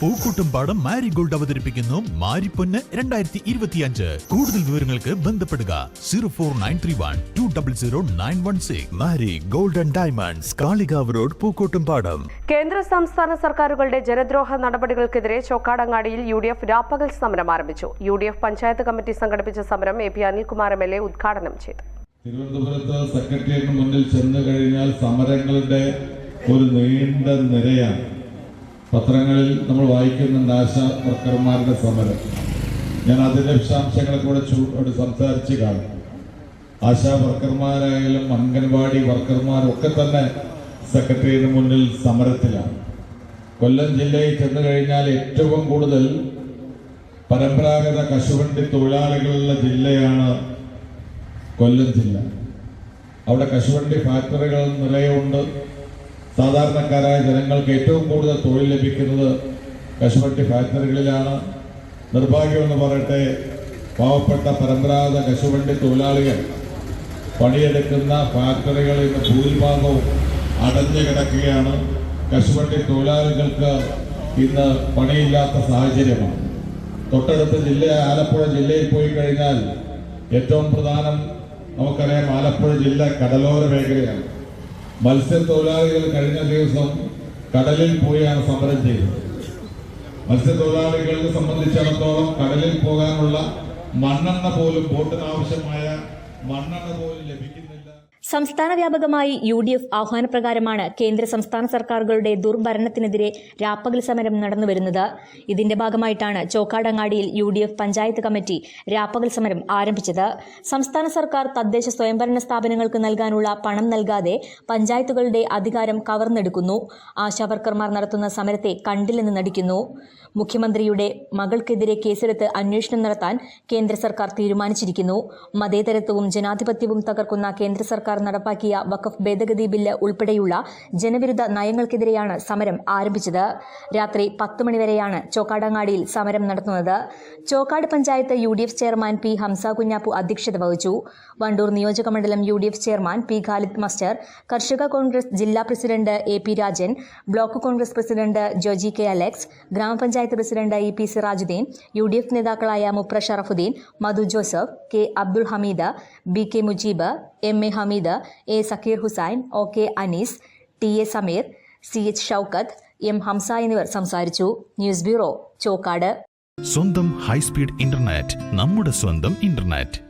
Pookkottumpadam marigold അവതരിപ്പിക്കുന്നു മാരിപ്പൊന്ന് രണ്ടായിരത്തി ഇരുപത്തിയഞ്ച് കൂടുതൽ വിവരങ്ങൾക്ക് ബന്ധപ്പെടുക zero four nine three one two double zero nine one six. Mari golden diamonds Kalikavu road Pookkottumpadam. കേന്ദ്ര സംസ്ഥാന സർക്കാരുകളുടെ ജനദ്രോഹ നടപടികൾക്കെതിരെ ചോക്കാടങ്ങാടിയിൽ യു ഡി എഫ് രാപ്പകൽ സമരം ആരംഭിച്ചു. U D F panchayat committee സംഘടിപ്പിച്ച സമരം A P Anilkumar M L A ഉദ്ഘാടനം ചെയ്തു. തിരുവനന്തപുരത്ത് സെക്രട്ടേറിയറ്റിന് മുന്നിൽ ചെന്ന് കഴിഞ്ഞാൽ സമരങ്ങളുടെ ഒരു നീണ്ട നിരയാണ്. പത്രങ്ങളിൽ നമ്മൾ വായിക്കുന്നുണ്ട് ആശാ വർക്കർമാരുടെ സമരം. ഞാൻ അതിന്റെ വിശദാംശങ്ങളെ കൂടെ ചൂട് സംസാരിച്ച് കാണും. ആശാ വർക്കർമാരായാലും അംഗൻവാടി വർക്കർമാരും ഒക്കെ തന്നെ സെക്രട്ടേറിയറ്റിന് മുന്നിൽ സമരത്തിലാണ്. കൊല്ലം ജില്ലയിൽ ചെന്ന് കഴിഞ്ഞാൽ ഏറ്റവും കൂടുതൽ പരമ്പരാഗത കശുവണ്ടി തൊഴിലാളികളുള്ള ജില്ലയാണ് കൊല്ലം ജില്ല. അവിടെ കശുവണ്ടി ഫാക്ടറികൾ നിറയുണ്ട് സാധാരണക്കാരായ ജനങ്ങൾക്ക് ഏറ്റവും കൂടുതൽ തൊഴിൽ ലഭിക്കുന്നത് കശുവണ്ടി ഫാക്ടറികളിലാണ്. നിർഭാഗ്യമെന്ന് പറയട്ടെ പാവപ്പെട്ട പരമ്പരാഗത കശുവണ്ടി തൊഴിലാളികൾ പണിയെടുക്കുന്ന ഫാക്ടറികളിൽ ഇന്ന് ഭൂരിഭാഗവും അടഞ്ഞു കിടക്കുകയാണ്. കശുവണ്ടി തൊഴിലാളികൾക്ക് ഇന്ന് പണിയില്ലാത്ത സാഹചര്യമാണ്. തൊട്ടടുത്ത ജില്ല ആലപ്പുഴ ജില്ലയിൽ പോയി കഴിഞ്ഞാൽ ഏറ്റവും പ്രധാനം നമുക്കറിയാം ആലപ്പുഴ ജില്ല കടലോര മേഖലയാണ്. മത്സ്യത്തൊഴിലാളികൾ കഴിഞ്ഞ ദിവസം കടലിൽ പോയാണ് സമരം ചെയ്തത്. മത്സ്യത്തൊഴിലാളികളെ സംബന്ധിച്ചിടത്തോളം കടലിൽ പോകാനുള്ള മണ്ണെണ്ണ പോലും ബോട്ടിന് ആവശ്യമായ മണ്ണെണ്ണ പോലും ലഭിക്കുന്നില്ല. സംസ്ഥാന വ്യാപകമായി യു ഡി എഫ് ആഹ്വാനപ്രകാരമാണ് കേന്ദ്ര സംസ്ഥാന സർക്കാരുകളുടെ ദുർഭരണത്തിനെതിരെ രാപ്പകൽ സമരം നടന്നുവരുന്നത്. ഇതിന്റെ ഭാഗമായിട്ടാണ് ചോക്കാടങ്ങാടിയിൽ U D F panchayat committee രാപ്പകൽ സമരം ആരംഭിച്ചത്. സംസ്ഥാന സർക്കാർ തദ്ദേശ സ്വയംഭരണ സ്ഥാപനങ്ങൾക്ക് നൽകാനുള്ള പണം നൽകാതെ പഞ്ചായത്തുകളുടെ അധികാരം കവർന്നെടുക്കുന്നു. ആശാവർക്കർമാർ നടത്തുന്ന സമരത്തെ കണ്ടില്ലെന്ന് നടിക്കുന്നു. മുഖ്യമന്ത്രിയുടെ മകൾക്കെതിരെ കേസെടുത്ത് അന്വേഷണം നടത്താൻ കേന്ദ്ര സർക്കാർ തീരുമാനിച്ചിരിക്കുന്നു. മതേതരത്വവും ജനാധിപത്യവും തകർക്കുന്ന കേന്ദ്ര സർക്കാർ നടപ്പാക്കിയ വഖഫ് ഭേദഗതി ബില്ല് ഉൾപ്പെടെയുള്ള ജനവിരുദ്ധ നയങ്ങൾക്കെതിരെയാണ് സമരം ആരംഭിച്ചത്. രാത്രി പത്ത് മണിവരെയാണ് ചോക്കാടങ്ങാടിയിൽ സമരം നടത്തുന്നത്. Chokkad panchayat U D F chairman P Hamsa Kunhappu അധ്യക്ഷത വഹിച്ചു. വണ്ടൂർ നിയോജക മണ്ഡലം U D F chairman P Khalid master കർഷക കോൺഗ്രസ് ജില്ലാ president A P Rajan block Congress president Joji K Alex ഗ്രാമപഞ്ചായത്ത് president E P Sirajuddin U D F നേതാക്കളായ Mupra Sharafuddin Madhu Joseph K Abdul Hameed B K Mujeeb M A Hameed A Sakkir Hussain O K Anees T A Sameer C H Shoukath M Hamsa എന്നിവർ സംസാരിച്ചു. News bureau Chokkad. സ്വന്തം high speed internet നമ്മുടെ സ്വന്തം internet.